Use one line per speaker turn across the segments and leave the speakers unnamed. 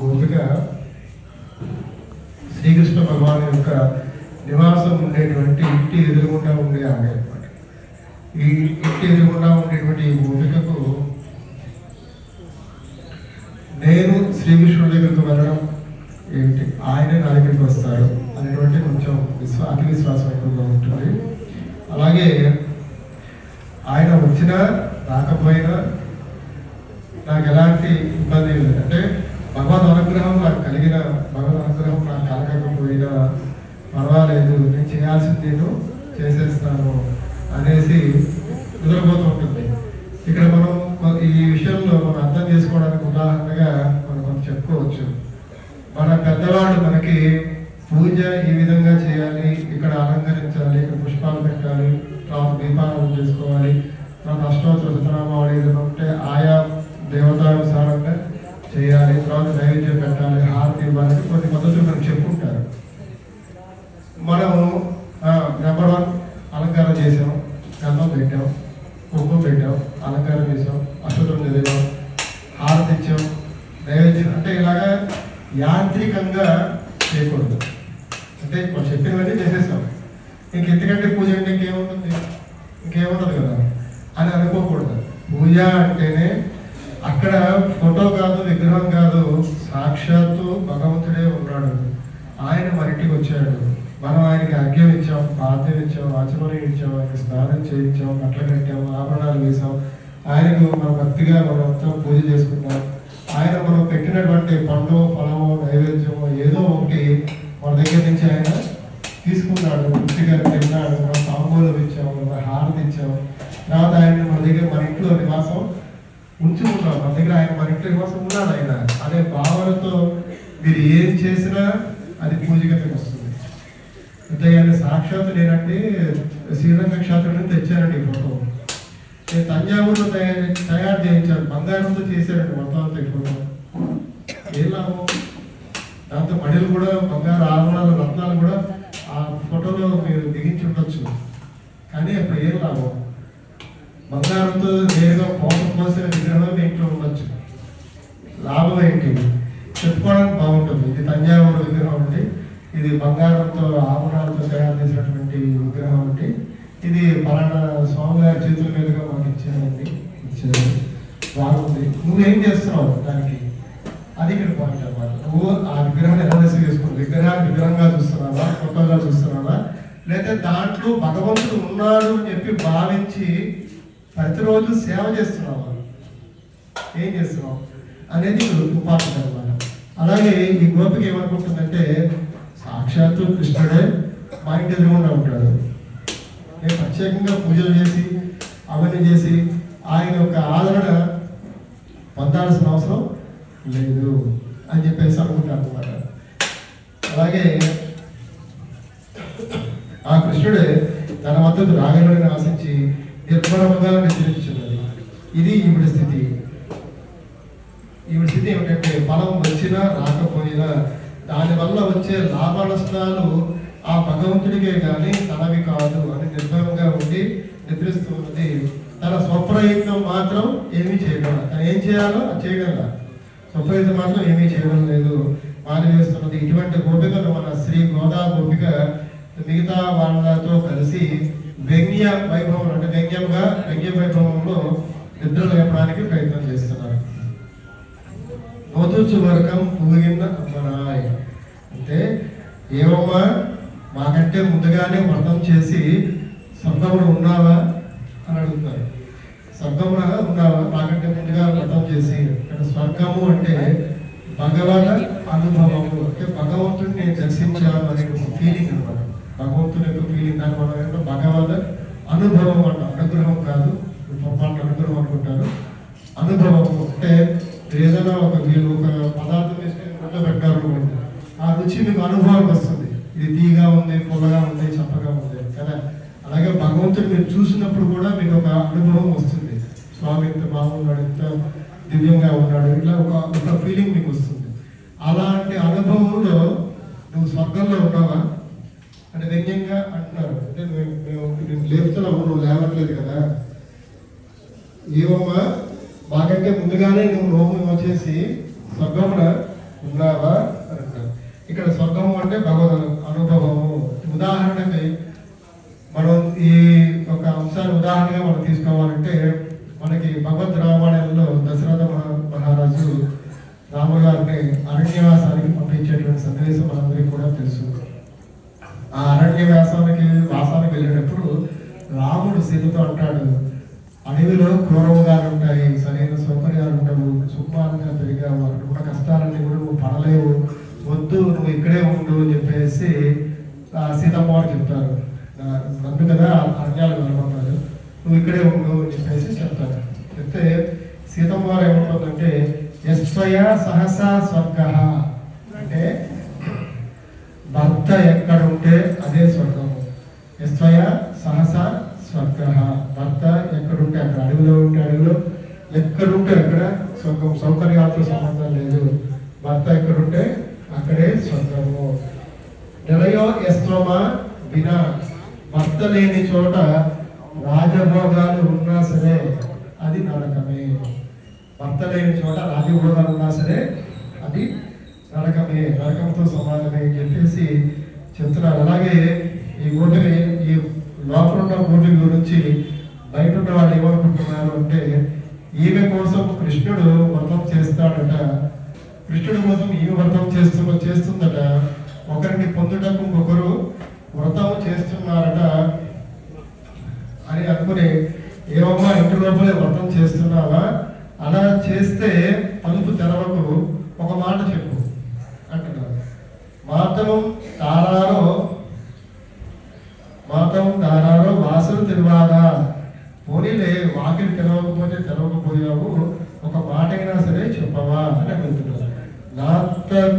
ముందుగా శ్రీకృష్ణ భగవాన్ యొక్క నివాసం ఉండేటువంటి ఇంటి ఎదురుగుండా ఉండే ఆమె అనమాట ఈ ఇంటి ఎదురుగుండా ఉండేటువంటి ఈ గోపికకు నేను శ్రీకృష్ణుడి దగ్గరికి వెళ్ళడం ఏంటి ఆయన నా దగ్గరికి వస్తాడు అనేటువంటి కొంచెం విశ్వా అతి విశ్వాసం ఎక్కువగా ఉంటుంది. అలాగే ఆయన వచ్చినా రాకపోయినా నాకు ఎలాంటి ఇబ్బంది లేదు. అంటే భగవద్ అనుగ్రహం నాకు కలిగిన భగవద్ అనుగ్రహం నాకు కలగకపోయినా పర్వాలేదు నేను చేయాల్సింది నేను చేసేస్తాను అనేసి కుదరబోతూ ఉంటుంది. ఇక్కడ మనం ఈ విషయంలో మనం అర్థం చేసుకోవడానికి ఉదాహరణగా మనం కొంచెం చెప్పుకోవచ్చు. మన పెద్దవాళ్ళు మనకి పూజ ఈ విధంగా చేయాలి ఇక్కడ అలంకరించాలి ఇక్కడ పుష్పాలు పెట్టాలి తర్వాత దీపారాధన చేసుకోవాలి తర్వాత అష్టోత్తర శతనామావళి ఏదైనా ఉంటే ఆయా తర్వాత నైవేద్యం పెట్టాలి హారతి ఇవ్వాలి కొన్ని పద్ధతులు మనకు చెప్పుకుంటారు. మనం నెంబర్ వన్ అలంకారం చేసాం గంధం పెట్టాం కుంకుమ పెట్టాం అలంకారం చేసాం అష్టోత్తరం చదివాం హారతి ఇచ్చాం నైవేద్యం. అంటే ఇలాగా యాంత్రికంగా చేయకూడదు. అంటే మనం చెప్పినవన్నీ చేసేసాం. ఇంక ఎందుకంటే పూజ అంటే ఇంకేముంటుంది? ఇంకేముండదు కదా? అని అనుకోకూడదు. పూజ అంటేనే అక్కడ ఫోటో కాదు విగ్రహం కాదు సాక్షాత్తు భగవంతుడే ఉన్నాడు. ఆయన మరింటికి ఇంటికి వచ్చాడు. మనం ఆయనకి అర్ఘ్యం ఇచ్చాం పాద్యం ఇచ్చాం ఆచమనం ఇచ్చాం ఆయనకి స్నానం చేయించాం బట్టలు కట్టాం ఆభరణాలు వేసాం ఆయనకు మన భక్తిగా మనం అంతా పూజ చేసుకున్నాం ఆయన మనం పెట్టినటువంటి పండు ఫలము నైవేద్యము ఏదో ఒకటి మన దగ్గర నుంచి ఆయన తీసుకున్నాడు. పూర్తిగా తిన్నాడు మనం తాంబూలం ఇచ్చాము మన హారతి ఇచ్చాము తర్వాత ఆయన మన దగ్గర మన ఇంట్లో నివాసం ఉంచుకున్నాం మన దగ్గర ఆయన మన ఇంట్లో కోసం ఉన్నాడు ఆయన. అనే భావనతో మీరు ఏం చేసినా అది పూజగా వస్తుంది. అంతేగాని సాక్షాత్ నేనంటే శ్రీరంగ క్షేత్రం నుంచి తెచ్చానండి ఈ ఫోటో. నేను తంజావూరులో తయారు తయారు చేయించాను. బంగారంతో చేశారండి మొత్తం అంతా ఈ ఫోటో. ఏం లాభం? దాంతో మడిలు కూడా బంగారు ఆభరణాలు రత్నాలు కూడా ఆ ఫోటోలో మీరు బిగించి ఉండొచ్చు. కానీ అప్పుడు ఏం లాభం? బంగారంతో నేరుగా కోపం పోసిన విగ్రహం మీ ఇంట్లో ఉండొచ్చు. లాభం ఏంటి? చెప్పుకోవడానికి బాగుంటుంది. ఇది తంజావూరు విగ్రహం అండి. ఇది బంగారంతో ఆభరణాలతో తయారు చేసినటువంటి విగ్రహం అండి. ఇది పలానా స్వామి గారి చేతుల మీదుగా మాకు ఇచ్చారండి. ఇచ్చారు. బాగుంది. నువ్వేం చేస్తున్నావు దానికి? అది ఇక్కడ పాయింట్ అనమాట నువ్వు ఆ విగ్రహాన్ని ఎలా రిసీవ్ చేసుకున్నావు? విగ్రహాన్ని విగ్రహంగా చూస్తున్నావా? ఫోటోగా చూస్తున్నావా? లేదా దాంట్లో భగవంతుడు ఉన్నాడు అని చెప్పి భావించి ప్రతిరోజు సేవ చేస్తున్నావా ఏం చేస్తున్నావు? అనేది ఉపాధి అనమాట అలాగే ఈ గోపిక ఏమనుకుంటుందంటే సాక్షాత్తు కృష్ణుడే మా ఇంటి ఎదురుగుండా ఉంటాడు. నేను ప్రత్యేకంగా పూజలు చేసి అవన్నీ చేసి ఆయన యొక్క ఆదరణ పొందాల్సిన అవసరం లేదు అని చెప్పేసి అనుకుంటాను అనమాట అలాగే ఆ కృష్ణుడే తన వద్దకు రాగలని ఆశించి నిర్భరముగా నిద్రించున్నది ఇది ఈవిడ స్థితి. ఈవిడ స్థితి ఏమిటంటే బలం వచ్చినా రాకపోయినా దానివల్ల వచ్చే లాభ నష్టాలు ఆ భగవంతుడికే కానీ తనవి కాదు అని నిర్భయంగా ఉండి నిద్రిస్తూ ఉన్నది. తన స్వప్రయత్నం మాత్రం ఏమీ చేయగల. తను ఏం చేయాలో అది చేయగల. స్వప్రయత్నం మాత్రం ఏమీ చేయడం లేదు. మానివేస్తున్నది. ఇటువంటి గోపికలు మన శ్రీ గోదా గోపిక మిగతా వాళ్ళతో కలిసి వ్యంగ్య వైభవం అంటే వ్యంగ్యంగా వ్యంగ్య వైభవంలో నిద్రలు లేపడానికి ప్రయత్నం చేస్తున్నారు. నోతుచు వర్గం పూగిన అమ్మనాయ్ అంటే ఏమమ్మా మాకంటే ముందుగానే వ్రతం చేసి స్వర్గమున ఉన్నావా అని అడుగుతారు. స్వర్గమున ఉన్నావా మాకంటే ముందుగా వ్రతం చేసి స్వర్గము అంటే భగవత అనుభవము. అంటే భగవంతుడిని నేను దర్శించాను అనే ఒక ఫీలింగ్ అనమాట ఎందుకు ఫీలింగ్ దాన్ని మనం ఏంటో భగవత అనుభవం అంట అనుగ్రహం కాదు. పొరపాటు అనుగ్రహం అనుకుంటారు. అనుభవం అంటే ఏదైనా ఒక మీరు ఒక పదార్థం వేసుకొని నోట్లో పెట్టారనుకోండి ఆ రుచి మీకు అనుభవానికి వస్తుంది. ఇది తీగా ఉంది పొలగా ఉంది చప్పగా ఉంది కదా? అలాగే భగవంతుడు మీరు చూసినప్పుడు కూడా మీకు ఒక అనుభవం వస్తుంది. స్వామి ఎంత బాగున్నాడు ఎంత దివ్యంగా ఉన్నాడు ఇట్లా ఒక ఒక ఫీలింగ్ మీకు వస్తుంది. అలాంటి అనుభవంలో నువ్వు స్వర్గంలో ఉన్నావా? అంటే వ్యంగ్యంగా అంటున్నారు. అంటే మేము నేను లేపుతున్నాము నువ్వు లేవట్లేదు కదా. ఏమమ్మా మాకంటే ముందుగానే నువ్వు నోము వచ్చేసి స్వర్గమున ఉన్నావా అని అంటారు ఇక్కడ స్వర్గము అంటే భగవద్ అనుభవము. ఉదాహరణకి మనం ఈ ఒక అంశాన్ని ఉదాహరణగా మనం తీసుకోవాలంటే మనకి భగవద్ రామాయణంలో దశరథ మహారాజు రామగారిని అరణ్యవాసానికి పంపించేటువంటి సందేశం మనందరికీ కూడా తెలుసు. ఆ అరణ్య వ్యాసానికి వాసానికి వెళ్ళేటప్పుడు రాముడు సీతతో అంటాడు అడవిలో క్రూరముగాలు ఉంటాయి సరైన సౌకర్యాలు ఉండవు సుకుమారంగా పెరిగావు అక్కడ ఉన్న కష్టాలన్నీ కూడా నువ్వు పడలేవు వద్దు నువ్వు ఇక్కడే ఉండు అని చెప్పేసి సీతమ్మ వారు చెప్తారు. నన్ను కదా అరణ్యాలు వెళ్ళమన్నారు నువ్వు ఇక్కడే ఉండు అని చెప్పేసి చెప్తారు. చెప్తే సీతమ్మ వారు ఏమంటుందంటే ఎస్వయ సహసా స్వర్గ. అంటే భర్త ఎక్కడుంటే అదే స్వర్గము ఎస్వయ సహస స్వర్గ భర్త ఎక్కడుంటే అక్కడ అడవిలో ఉంటే అడవిలో ఎక్కడుంటే అక్కడ స్వర్గం సౌకర్యాలతో సంబంధం లేదు. భర్త ఎక్కడుంటే అక్కడే స్వర్గము. నిలయో ఎస్వమ వినా భర్త లేని చోట రాజభోగాలు ఉన్నా సరే అది నరకమే. భర్త లేని చోట రాజభోగాలు ఉన్నా సరే అది నరకమే నరకంతో సమానమే అని చెప్పేసి చెప్తున్నారు. అలాగే ఈ ఓటమి ఈ లోపల ఉన్న గోటి గురించి బయట ఉన్న వాళ్ళు ఏమనుకుంటున్నారు అంటే ఈమె కోసం కృష్ణుడు వ్రతం చేస్తాడట. కృష్ణుడి కోసం ఈమె వ్రతం చేస్తు చేస్తుందట. ఒకరిని పొందుటకు ఇంకొకరు వ్రతం చేస్తున్నారట. అని అనుకుని ఏమమ్మా ఇంటి లోపలే వ్రతం చేస్తున్నావా? అలా చేస్తే తలుపు తెరవకు. ఒక మాట చెప్పు అంటున్నారు మాతం తారారో మాతం తారారో వాసులు తెరవాలా పోనీలే వాకిలి తెరవకపోతే తెరవకపోయావు ఒక మాట అయినా సరే చెప్పవా అని అడుగుతున్నారు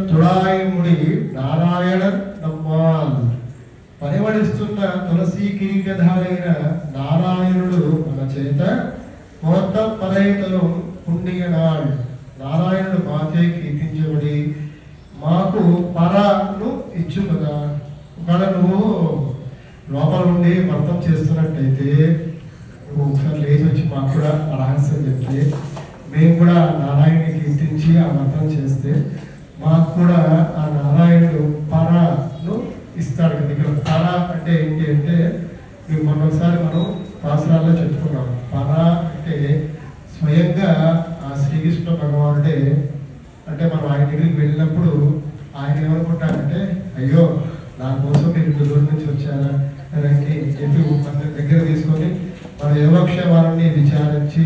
తుడాయముడి నారాయణ నమ్మాల్. పరిమళిస్తున్న తులసి కిరీటధారైన నారాయణుడు మన చేత కోత పరైతను పుణ్యనాడు. నారాయణుడు మాచే కీర్తించబడి మాకు పరను ఇచ్చు కదా ఒకవేళ నువ్వు లోపల నుండి వ్రతం చేస్తున్నట్టయితే నువ్వు ఒకసారి లేచి వచ్చి మాకు కూడా రహస్యం చెప్తే మేము కూడా నారాయణని కీర్తించి ఆ వ్రతం చేస్తే మాకు కూడా ఆ నారాయణుడు పరాను ఇస్తాడు కదా. ఇక్కడ పర అంటే ఏంటి అంటే మేము మొన్నొకసారి మనం పాసరాల్లో చెప్పుకున్నాం. పర అంటే స్వయంగా ఆ శ్రీకృష్ణ భగవానుడే అంటే మనం ఆయన దగ్గరికి వెళ్ళినప్పుడు ఆయన ఏమనుకుంటారంటే అయ్యో నా కోసం మీరు ఇంత దూరం నుంచి వచ్చారా? అని చెప్పి మన దగ్గర తీసుకొని మన యోగక్షేమాలని విచారించి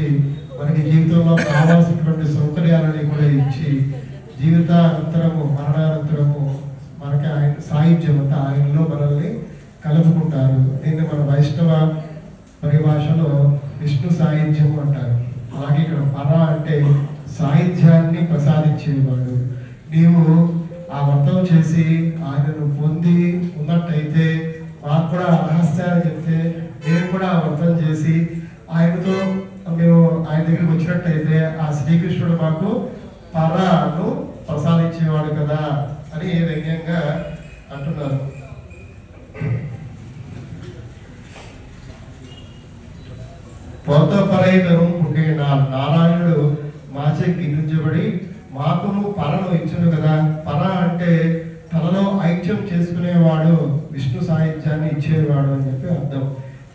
మనకి జీవితంలో కావాల్సినటువంటి సౌకర్యాలని కూడా ఇచ్చి జీవితానంతరము మరణానంతరము మనకి ఆయన సాహిత్యం అంతా ఆయనలో మనల్ని కలుపుకుంటారు. దీన్ని మన వైష్ణవ పరిభాషలో విష్ణు సాహిత్యం అంటారు. అలాగే ఇక్కడ పర అంటే సాహిత్యాన్ని ప్రసాదించేవాడు. నీవు ఆ వ్రతం చేసి ఆయనను పొంది ఉన్నట్టయితే మాకు కూడా రహస్యాన్ని పోతపరైతరం పుట్టే నా నారాయణుడు మాచే కీర్తించబడి మాకును పరను ఇచ్చును కదా పర అంటే తనలో ఐక్యం చేసుకునేవాడు విష్ణు సాహిత్యాన్ని ఇచ్చేవాడు అని చెప్పి అర్థం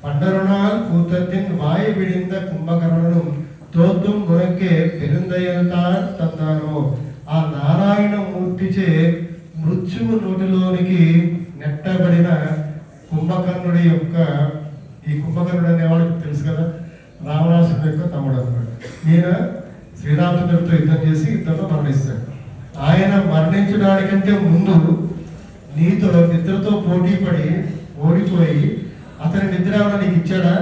பண்டருனால் கூத்தத்தின் வாய் விடிந்த கும்பகர்ணனும் తోత్తుం గుణకే పెరుందయంతాన్ తన్నాను ఆ నారాయణ మూర్తిచే మృత్యువు నోటిలోనికి నెట్టబడిన కుంభకర్ణుడి యొక్క ఈ కుంభకర్ణుడు అనేవాడు తెలుసు కదా రావణాసుడు యొక్క తమ్ముడు అనమాట ఈయన శ్రీరామచంద్రుడితో యుద్ధం చేసి యుద్ధంలో మరణిస్తాడు. ఆయన మరణించడానికంటే ముందు నీతో నిద్రతో పోటీ పడి ఓడిపోయి అతని నిద్ర ఏమైనా నీకు ఇచ్చాడా?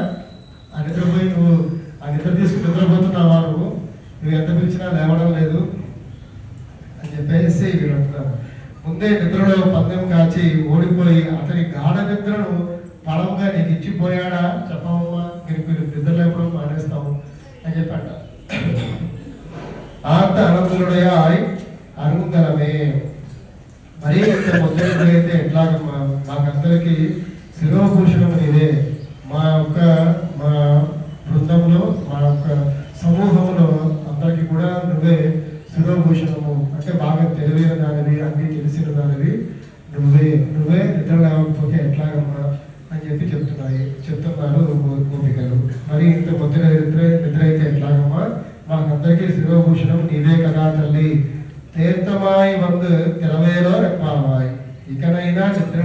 ఆ నిద్రపోయి నువ్వు ఆ నిద్ర తీసుకుని నిద్రపోతున్నావా నువ్వు? నువ్వు ఎంత పిలిచినా లేవడం లేదు అని చెప్పేసి వీడు అంటున్నారు ముందే నిద్రలో పందెం కాచి ఓడిపోయి అతని గాఢ నిద్రను పడవగా నీకు ఇచ్చిపోయాడా? చెప్పమ్మా మీరు మీరు నిద్రలో ఎప్పుడు మానేస్తాము అని చెప్పంట ఆర్త అనంతులుడయాయ్ అరుంగలమే మరీ ఇంత ముద్రైతే ఎట్లాగమ్మా మాకందరికి శిరోభూషణం నీదే మా యొక్క మా బృందంలో మా యొక్క సమూహంలో అందరికీ కూడా నువ్వే శిరోభూషణము అంటే బాగా తెలివైన దానివి అన్ని తెలిసిన దానివి నువ్వే. నువ్వే నిద్ర లేవకపోతే ఎట్లాగమ్మా అని చెప్పి చెప్తున్నాయి చెప్తున్నారు మరి ఇంత పొద్దున నిద్ర నిద్ర అయితే ఎట్లాగమ్మా మాకందరికీ శిరోభూషణం నీవే కదా తల్లి. తీర్థమాయి వందు తెరవేలో రెప్పావాయి ఇకనైనా నిద్ర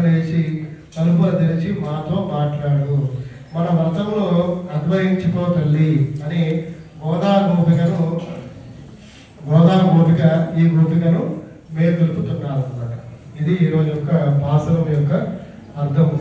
తలుపులు తెరిచి మాతో మాట్లాడు. మన వ్రతంలో అన్వయించుకో తల్లి అని గోదా గోపికను గోదా గోపిక ఈ గోపికను మేల్కొల్పుతున్నారు అన్నమాట ఇది ఈరోజు యొక్క భాషణం యొక్క అర్థము.